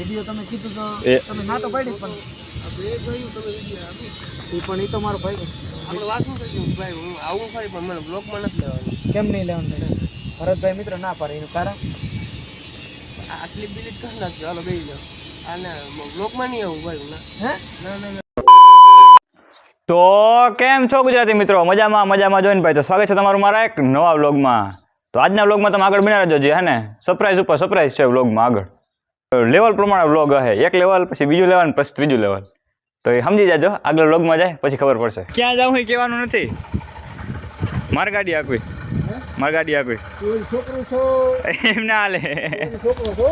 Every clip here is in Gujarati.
વીડિયો તમે કીધું તો તમે ના તો પાડી પણ. એ પણ એ તો મારો ભાઈ આપણે વાત શું થઈ ગયું ભાઈ હું આવું ખરી પણ મને બ્લોકમાં નથી લેવાનું. કેમ નહીં લેવાનું ભરતભાઈ મિત્ર ના પાડે એનું કારણ? આ ક્લિપ ડિલીટ કરી નાખજો. હાલો ગઈ જાઓ. આને બ્લોકમાં નહીં આવું ભાઈ હું ના. હે? ના ના તો કેમ છો ગુજરાતી મિત્રો? મજામાં મજામાં જોઈને ભાઈ. તો સ્વાગત છે તમારું મારા એક નવા વ્લોગમાં તો આજના વ્લોગમાં તમે આગળ બનાવી રહેજો જે હે ને? સરપ્રાઈઝ ઉપર સરપ્રાઈઝ છે વ્લોગમાં આગળ. લેવલ પ્રમાણે વ્લોગ હે. એક લેવલ પછી બીજું લેવલ પછી ત્રીજું લેવલ. તો એ સમજી જાજો આગળ વ્લોગમાં જાય પછી ખબર પડશે. ક્યાં જાઉં એ કહેવાનું નથી. મારી ગાડી આપવી મારી ગાડી આપવી એમને એમ ના હાલે. છોકરો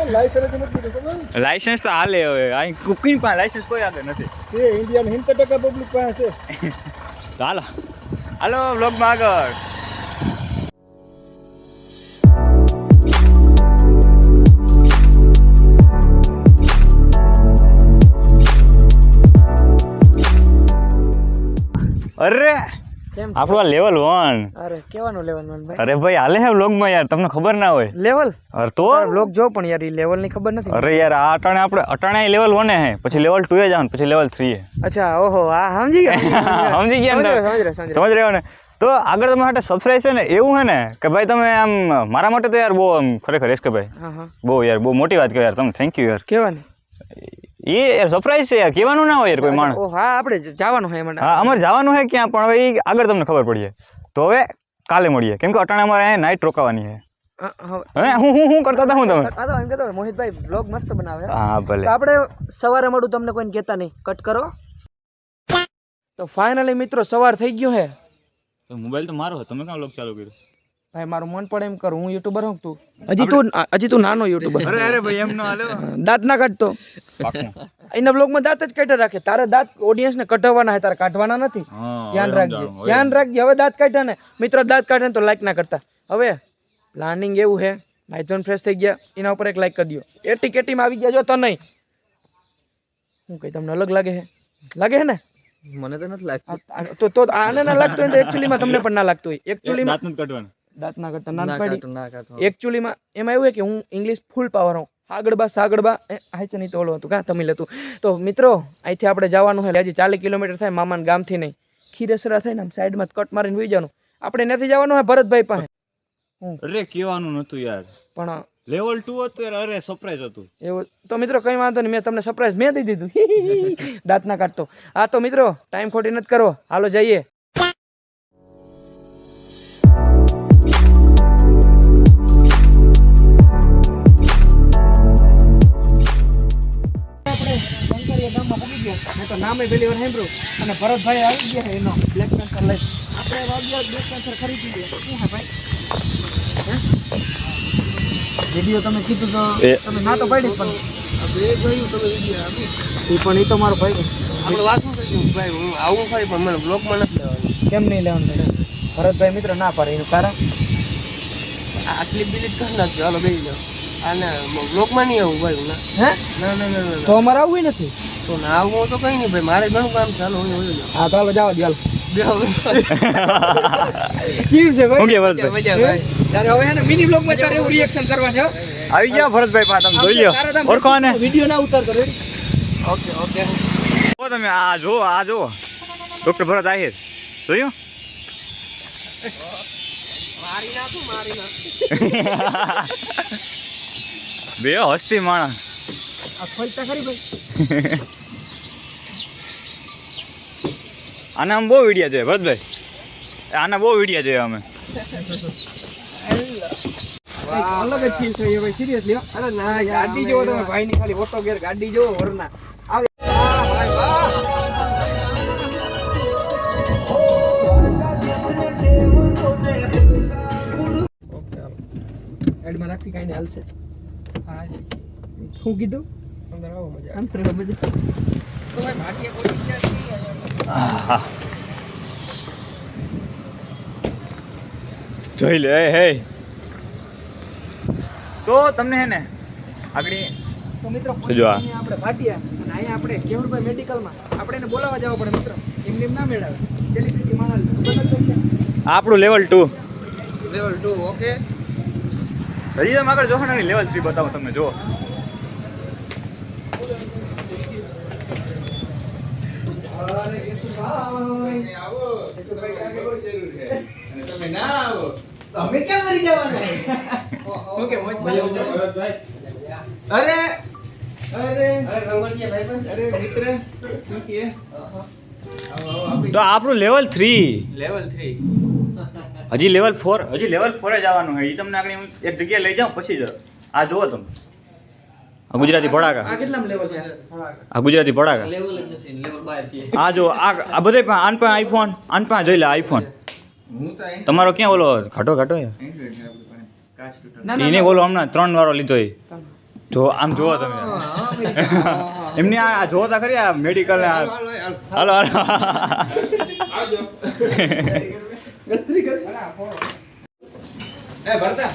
લાયસન્સ તો હાલે હવે. અહીં કુકિંગ પાસે લાયસન્સ કોઈ આગળ નથી. ઇન્ડિયાની ઇન્ડિયન સિત્તેર ટકા પબ્લિક પાસે. છે તો હાલો. હાલો વ્લોગમાં આગળ. અરે આપણું લેવલ વન અરે કેવાનું લેવાનું ભાઈ? અરે ભાઈ હાલે હે વ્લોગમાં યાર તમને ખબર ના હોય. લેવલ અરે તો? વ્લોગ જો પણ યાર એ લેવલની ખબર નથી. અરે યાર આ અટાણે આપણે અટાણે લેવલ વન હે. પછી લેવલ ટુ એ જવાનું પછી લેવલ થ્રી હે અચ્છા ઓહો આ સમજી ગયા. સમજી ગયા સમજ સમજી રહ્યો, સમજી રહ્યો, ને? તો આગળ તમારા માટે સબસ્ક્રાઇબ છે ને એવું હે ને કે ભાઈ તમે આમ મારા માટે તો યાર બહુ આમ ખરેખર એસ કે ભાઈ. બહુ યાર બહુ મોટી વાત કહેવાય યાર તમે થેન્ક યુ યાર. કેવાની એ યાર સરપ્રાઈઝ છે યાર કહેવાનું ના હોય યાર કોઈ માણસ. હા આપણે જવાનું હોય મને. હા અમારે જવાનું છે ક્યાં પણ હવે એ આગળ તમને ખબર પડીએ તો હવે કાલે મળીએ. કેમ કે અટાણે અમારે નાઇટ રોકાવાની છે હા, હવે હું હું હું કરતા હતા હું તમે? આ તો એમ કહેતો મોહિતભાઈ બ્લોગ મસ્ત બનાવે. હા ભલે. તો આપણે સવારે મળું તમને કોઈને કહેતા નહીં. કટ કરો. તો ફાઇનલી મિત્રો સવાર થઈ ગયો હે. મોબાઈલ તો મારો તમે કાં બ્લોગ ચાલુ કર્યું? ભાઈ મારું મન પડે એમ કર. હું યુટ્યુબર હું તું? હજી તું હજી તું નાનો યુટ્યુબર. અરે અરે ભાઈ એમ ન હાલે દાંત ના કાઢતો. એના બ્લોગમાં દાંત જ કાઢ્યા રાખે. તારે દાંત ઓડિયન્સને કઢાવવાના હે તારે કાઢવાના નથી. ધ્યાન રાખજે. ધ્યાન રાખજે. હવે દાંત કાઢ્યા ને. મિત્રો દાંત કાઢે ને તો લાઈક ના કરતા. હવે પ્લાનિંગ એવું હે માઇથોન ફ્રેશ થઈ ગયા. એના ઉપર એક લાઈક કરી દો એટી કેટીમાં આવી ગયા જો તો નહીં. હું કઈ તમને અલગ લાગે હે લાગે હે ને? મને તો નથી લાગતું. તો તો આને ના લાગતું હોય તો એકચ્યુઅલીમાં તમને પણ ના લાગતું હોય. એકચ્યુઅલીમાં દાંત નથી કાઢવાનું. દાંત ના કરતા નાન ના પાડી ના એકચ્યુઅલીમાં એમાં એવું કે હું ઇંગ્લિશ ફૂલ પાવર હું આગળબા સાગળબા હાઈચે નહીં તો ઓલું હતું કાં તમિલ હતું. તો મિત્રો અહીંથી આપણે જવાનું છે હજી ચાલીસ કિલોમીટર થાય મામાના ગામથી નહીં. ખીરસરા થઈને આમ સાઈડમાં કટ મારીને હોઈ જવાનું. આપણે નથી જવાનું હોય ભરતભાઈ પાસે. અરે કહેવાનું નતું યાર. પણ લેવલ ટુ હતું યાર અરે સરપ્રાઈઝ હતું. એવું તો મિત્રો કંઈ વાંધો નહીં મેં તમને સરપ્રાઈઝ મેં દઈ દીધું. દાંતના કાઢતો હા તો મિત્રો ટાઈમ ખોટી નથી કરવો. હાલો જઈએ. મેં તો નામે પહેલી વાર સાંભળ્યું. અને ભરતભાઈ આવી ગયા એનો બ્લેક કેન્સર લઈ આપણે વાગ્યા બ્લેક કેન્સર ખરીદી ગયા શું હે ભાઈ? વીડિયો તમે કીધું તો તમે ના તો પાડી પણ. બે જોયું તમે વીડિયો આપી એ પણ એ તો મારો ભાઈ આપણે વાત શું થઈ ભાઈ હું આવું ખરી પણ મને બ્લોકમાં નથી લેવાનું. કેમ નહીં લેવાનું ભરતભાઈ મિત્ર ના પાડે એનું કારણ? આ ક્લિપ ડિલીટ કરી નાખજો. હાલો બેસી જાઓ. બ્લોકમાં નહીં આવું ભાઈ ના. ના ના ના ના તો અમારે આવવું નથી? તો ના આવું તો કંઈ નહીં ભાઈ મારે ઘણું કામ હાલો હું તો જાઓ હાલો કેવું છે ભાઈ? શું મજા ભાઈ. હવે ને મિની બ્લોગમાં તારે એવું રિએક્શન કરવા છે આવી ગયા ભરતભાઈ પા તમે જોઈ લો ઓળખો ને વીડિયો ના ઉતારતો રેડી ઓકે ઓકે. જો તમે આ જો આ જો ડોક્ટર ભરત આહિર. જોયું? મારી નાખું મારી નાખું. બે હસ્તી માણસ. ખોલતા ખરી ભાઈ. આના આમ બહુ વિડીયા જોઈએ ભરતભાઈ? આના બહુ વિડીયા જોઈએ અમે. અલગ જ ફીલ થઈ ભાઈ સિરિયસલી અરે ના ગાડી જોવો તમે ભાઈ ની ખાલી ઓટો ગેર ગાડી જોવો વરના. આવે. વાહ, ભાઈ વાહ. ઓકે હાલો. એડમાં રાખવી કાંઈ હાલશે. શું કીધું? મજા જોઈ લે હે. તો તમને હે ને આગળ તો મિત્રો આપણે ભાટિયા અને અહીંયા આપણે કેવુરભાઈ મેડિકલમાં આપણે એને બોલાવવા જવા પડે મિત્રો. એમને એમ ના મેળવે. સેલિબ્રિટી માણસ. આપણું level two level two okay હજી તમે આગળ જોહો ને લેવલ થ્રી બતાવો તમે જો તમે કેમ મરી જવાના અરે તો આપણું લેવલ થ્રી લેવલ થ્રી હજી લેવલ ફોર હજી લેવલ ફોર જ આવવાનું છે. એ તમને આગળ હું એક જગ્યાએ લઈ જાઉં પછી જ આ જુઓ તમે. આ ગુજરાતી આ ભડાકા કેટલામ લેવલ છે? આ ગુજરાતી ભડાકા લેવલ જ નથી લેવલ બહાર છે. આ જો આ આ બધે પણ આન પણ આઈફોન આન પણ જોઈ લે આઈફોન તમારો ક્યાં ઓલો ઘટો ઘાટો એને ઓલો હમણાં ત્રણ વારો લીધો એ. જો આમ જુઓ તમે. એમને આ આ જોવો તા ખરી આ મેડિકલ એ ભરતા.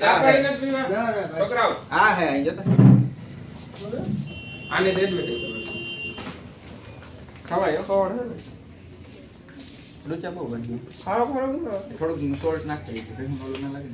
ચા નથી પીવા. પકડાવ હા હે અહીં જતા. આને દે દે ખવાય ખવાડ. લોચા બહુ બની ખાવા ખાવા થોડુંક સોલ્ટ નાખી દઈશું. પછી ઓલું ના લાગે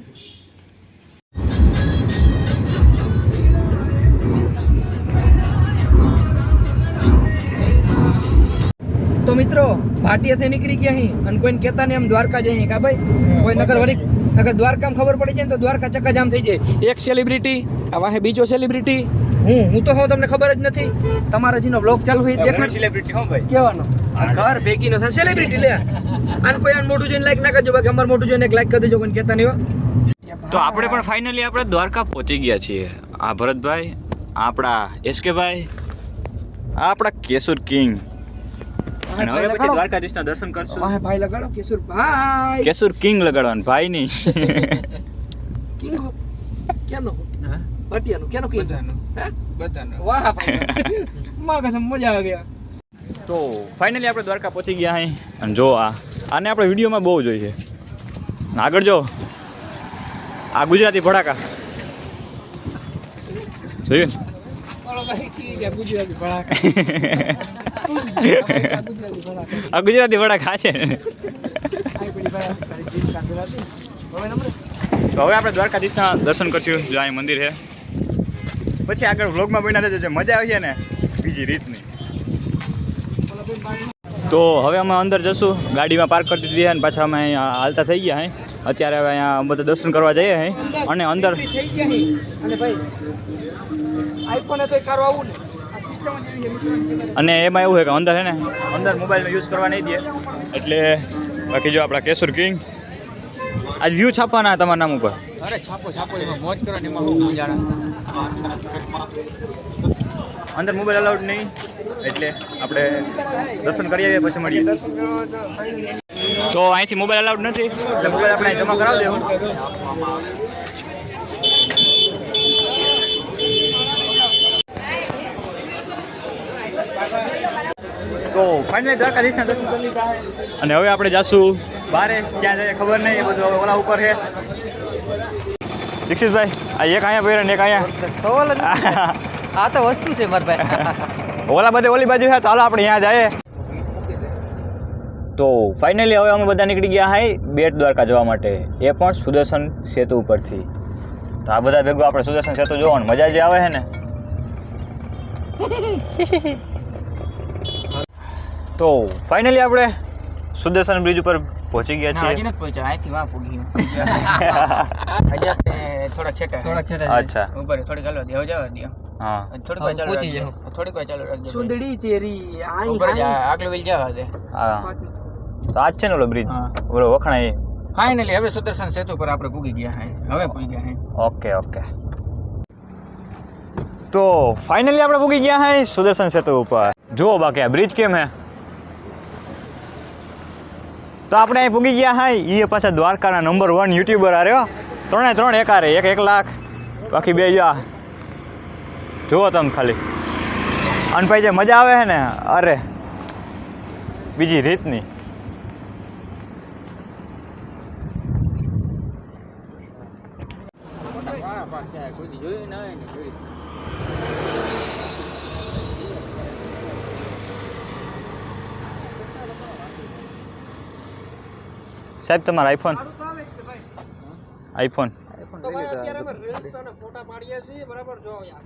તો મિત્રો ભાટિયાથી નીકળી ગયા અહીં અને કોઈને કહેતા નહીં એમ દ્વારકા જઈએ કા ભાઈ? કોઈ નગર વળી નગર દ્વારકામાં ખબર પડી જાય ને તો દ્વારકા ચક્કાજામ થઈ જાય. એક સેલિબ્રિટી આ વાહે બીજો સેલિબ્રિટી હું હું તો હોઉં તમને ખબર જ નથી. તમારા જેનો બ્લોગ ચાલુ હોય દેખાડ સેલિબ્રિટી હો ભાઈ? કેવાનો ઘર ભેગીનો થાય સેલિબ્રિટી લે. આને કોઈ આને મોટું જોઈને લાઈક ના કરજો બાકી અમાર મોટું જોઈને એક લાઈક કરી દેજો કોઈ કહેતા નહીં હો. તો આપણે પણ ફાઇનલી આપણે દ્વારકા પહોંચી ગયા છીએ. આ ભરતભાઈ આપણા એસકે ભાઈ આપણા કેશુર કિંગ. અને હવે પછી દ્વારકાધીશના દર્શન કરશું. વાહે ભાઈ લગાડો કેશુર ભાઈ. કેશુર કિંગ લગાડવાનું ભાઈ નહીં. કિંગ કેનો? ભાટિયાનો કેનો કિંગ બધાનું. હે? વાહ ભાઈ માં કસમ મજા આવી ગયા. તો ફાઇનલી આપણે દ્વારકા પહોંચી ગયા અહીં. અને જો આ આને આપણે વિડીયોમાં બહુ જોઈ છે આગળ જો. આ ગુજરાતી ભડાકા. જોયું ગુજરાતી ભડાકા. આ ગુજરાતી વડા હવે તો હવે આપણે દ્વારકાધીશના દર્શન કરશું, જો અહીં મંદિર છે. પછી આગળ વ્લોગમાં બન્યા રહેજો મજા આવી છે ને, બીજી રીતની. તો હવે અમે અંદર જશું, ગાડીમાં પાર્ક કરી દીધી અને પાછા અમે અહીંયા હાલતા થઈ ગયા હે અત્યારે હવે અહીંયા બધા દર્શન કરવા જઈએ હે અને અંદર આવું ને. અને એમાં એવું છે કે અંદર છે ને અંદર મોબાઈલનો યુઝ કરવા નહીં દે. એટલે બાકી જો આપણા કેસુર કિંગ આજ વ્યૂ છાપવાના તમારા નામ ઉપર. અરે છાપો છાપો એમાં મોજ ને એમાં હું અંદર મોબાઈલ અલાઉડ નહીં એટલે આપણે દર્શન કરી આવીએ પછી મળીએ. તો અહીંથી મોબાઈલ અલાઉડ નથી? એટલે મોબાઈલ આપણે જમા કરાવી દેવું. તો ફાઇનલી દ્વારકાધીશના દર્શન કરી લીધા. અને હવે આપણે જાશું બારે ક્યાં જાય ખબર નહીં એ બધું ઓલા ઉપર છે. દીક્ષિતભાઈ આ એક અહીંયા પહેરે ને એક અહીંયા. સવાલ આ તો વસ્તુ છે મારા ભાઈ ઓલા બધે ઓલી બાજુ છે ચાલો આપણે અહીંયા જઈએ. તો ફાઇનલી હવે અમે બધા નીકળી ગયા હાઈ બેટ દ્વારકા જવા માટે. એ પણ સુદર્શન સેતુ ઉપરથી. તો આ બધા ભેગું આપણે સુદર્શન સેતુ જોવાનું. મજા જે આવે છે ને. તો ફાઇનલી આપણે સુદર્શન બ્રિજ ઉપર પહોંચી ગયા હજી છીએ. નથી પહોંચ્યા. અહીંથી વાં પૂગી હજી આપણે થોડાક છેટા થોડા છેટા અચ્છા. ઉપર થોડી ગલો દેવ જાવ દો. હા. થોડીક વાર ચાલુ રાખજો. થોડીક વાર ચાલુ રાખજો સુંદડી તેરી આઈ ઉપર જ આઈ. આ- આગળ વેલ જવા દે. હા. તો આજ છે ને ઓલો બ્રિજ. ઓલો વખણાય. ફાઇનલી હવે સુદર્શન સેતુ પર આપણે પૂગી ગયા હે. હવે પૂગી ગયા હે. Okay okay. તો ફાઇનલી આપણે પૂગી ગયા હે સુદર્શન સેતુ ઉપર. જુઓ બાકી આ બ્રિજ કેમ હે? તો આપણે અહીં પૂગી ગયા હાય. એ પાછા દ્વારકાના નંબર વન યુટ્યુબર આ રહ્યો. ત્રણે ત્રણ એકારે એક એક લાખ. બાકી બે યા જુઓ તમે ખાલી. અને ભાઈ જે મજા આવે છે ને, અરે. બીજી રીતની જોયું ના હોય ને જોયું સાહેબ તમારો આઈફોન સારું તો આવે જ છે ભાઈ આઈફોન તો ભાઈ અત્યારે અમે રીલ્સ અને ફોટા પાડીએ છીએ બરાબર? જો યાર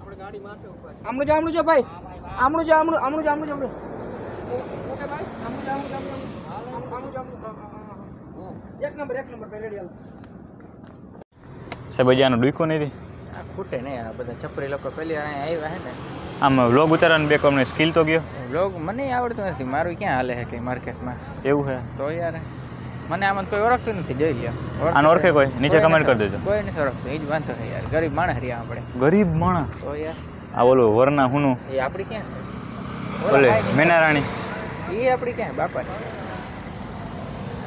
આપણે ગાડી માથે ઉપર આમણું જો આમણું જો ભાઈ. આમણું જો આમણું આમણું જો આમણું જો આમણું. ઓકે ભાઈ? આમ જ, આમ જ, આમ જ, આમ જ. આમ જ, આમ જ. હા, હા, હા, હા. એક નંબર એક નંબર ભાઈ રેડી હાલો. સાહેબ હજી આનો ડૂકો નથી? આ ખૂટે નહીં આ બધા છપરી લોકો પેલી વાર અહીંયા આવ્યા હે ને. આમ વ્લોગ ઉતારવાની બે કોમને સ્કિલ તો ગયો? લોગ મને આવડતું નથી મારું ક્યાં હાલે છે કંઈ માર્કેટમાં એવું છે તો યાર. મને આમાં કોઈ ઓળખતું નથી જોઈ લ્યો. આને ઓળખે કોઈ? નીચે કમેન્ટ કરી દેજો. કોઈ નથી ઓળખતું. એ જ વાંધો છે યાર. ગરીબ માણસ રહ્યા આપણે. ગરીબ માણસ? તો યાર. આ ઓલું વરના હુનું. એ આપણી ક્યાં? ઓલે મેનારાણી. એ આપણી ક્યાં? બાપા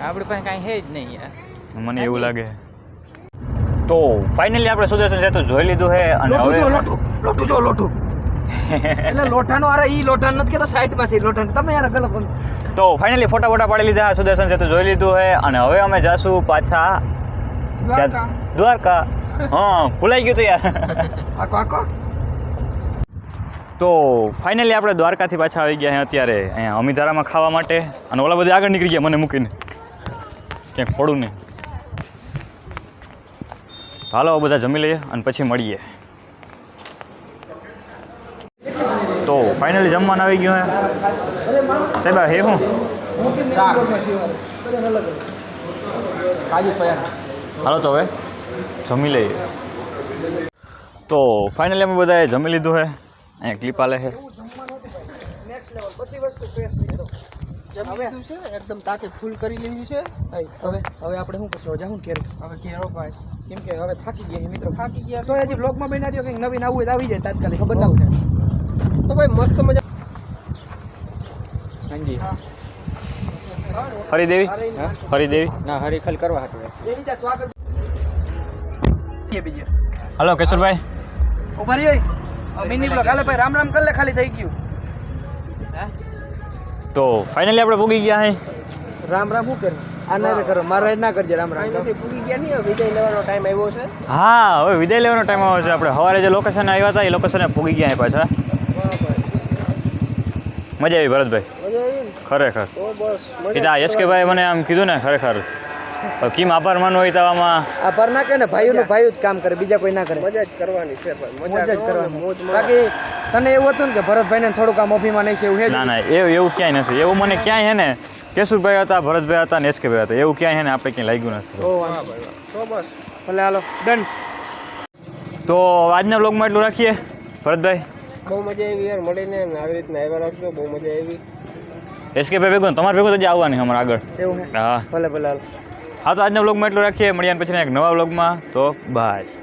આપણી પાસે કાંઈ છે જ નહીં યાર. મને એવું લાગે. તો ફાઇનલી આપણે સુદર્શન સેતુ જોઈ લીધું છે અને લોટું જો હવે લોટું. લોટું જો લોટું. એટલે લોઠાનો અરે ઈ લોઠાન નથી કેતો સાઈડમાં છે લોઠાન તમે યાર ગલત તો ફાઇનલી ફોટા ફોટા પાડી લીધા સુદર્શન સેતુ જોઈ લીધું છે અને હવે અમે જાશું પાછા દ્વારકા. હા ભૂલાઈ ગયું તું યાર. આકો આકો તો ફાઇનલી આપણે દ્વારકાથી પાછા આવી ગયા અત્યારે અહીંયા અમિધારામાં ખાવા માટે અને ઓલા બધા આગળ નીકળી ગયા મને મૂકીને. ક્યાંક પડું નહીં. હાલો બધા જમી લઈએ અને પછી મળીએ તો ફાઇનલી જમવાનું આવી ગયું હે. સાહેબ હે હું? હાલો તો હવે જમી લઈએ. તો ફાઇનલી અમે બધાએ જમી લીધું હે. અહીંયા ક્લિપ આલે છે બધી વસ્તુ ફ્રેશ હવે છે એકદમ તાકે ફૂલ કરી લીધી છે હવે હવે આપણે શું કરશું જાઉં ઘેર હવે ઘેરો ભાઈ કેમ કે હવે થાકી ગયા મિત્રો. થાકી ગયા. તો હજી બ્લોગમાં બનાવી દો કંઈક નવીન આવું હોય તો આવી જાય તાત્કાલિક. ખબર ના ભાઈ મસ્ત મજા હાજી. હરી દેવી? હરી દેવી. ના હરીફલ કરવા હતું એની જા તો આગળ બીજે. હલો કેશુરભાઈ ઊભા રહી મિની બ્લોક. હાલે ભાઈ રામ રામ કર લે ખાલી થઈ ગયું. તો ફાઇનલી આપણે પૂગી ગયા હે. રામ રામ શું કર આ ના રે કરો મારા ના કરજે રામ રામ પૂગી ગયા નહીં વિજય લેવાનો ટાઈમ આવ્યો છે. હા હવે વિદાય લેવાનો ટાઈમ આવ્યો છે. આપણે સવારે જે લોકેશન આવ્યા હતા એ લોકેશને પૂગી ગયા પાછા. મજા આવી ભરતભાઈ? ને? ખરેખર. કીધા એસ મને આમ કીધું ને ખરેખર. હવે કેમ આભાર માનવો હોય તો આમાં? આભાર ના કહે ને ભાઈઓનું ભાઈઓ જ કામ કરે બીજા કોઈ ના કરે. મજા જ કરવાની છે મજા જ કરવાની. બાકી તને એવું હતું ને કે ભરતભાઈને થોડુંક આમ અભિમાન છે એવું? ના ના એવું એવું ક્યાંય નથી. એવું મને ક્યાંય હે ને કેશુરભાઈ હતા ભરતભાઈ હતા ને એસકેભાઈ ભાઈ હતા. એવું ક્યાંય હે ને આપણે ક્યાંય લાગ્યું નથી. તો બસ. ભલે હાલો. ડન. તો આજના બ્લોગમાં એટલું રાખીએ. ભરતભાઈ બહુ મજા આવી યાર મળીને આવી રીતના આવ્યા રાખજો બહુ મજા આવી. એસ કે ભાઈ ભેગું તમારે ભેગું તો જ આવવાની હમણાં અમારે આગળ. એવું હા? ભલે ભલે હા તો આજના બ્લોગમાં એટલું રાખીએ મળ્યા પછી એક નવા બ્લોગમાં તો બાય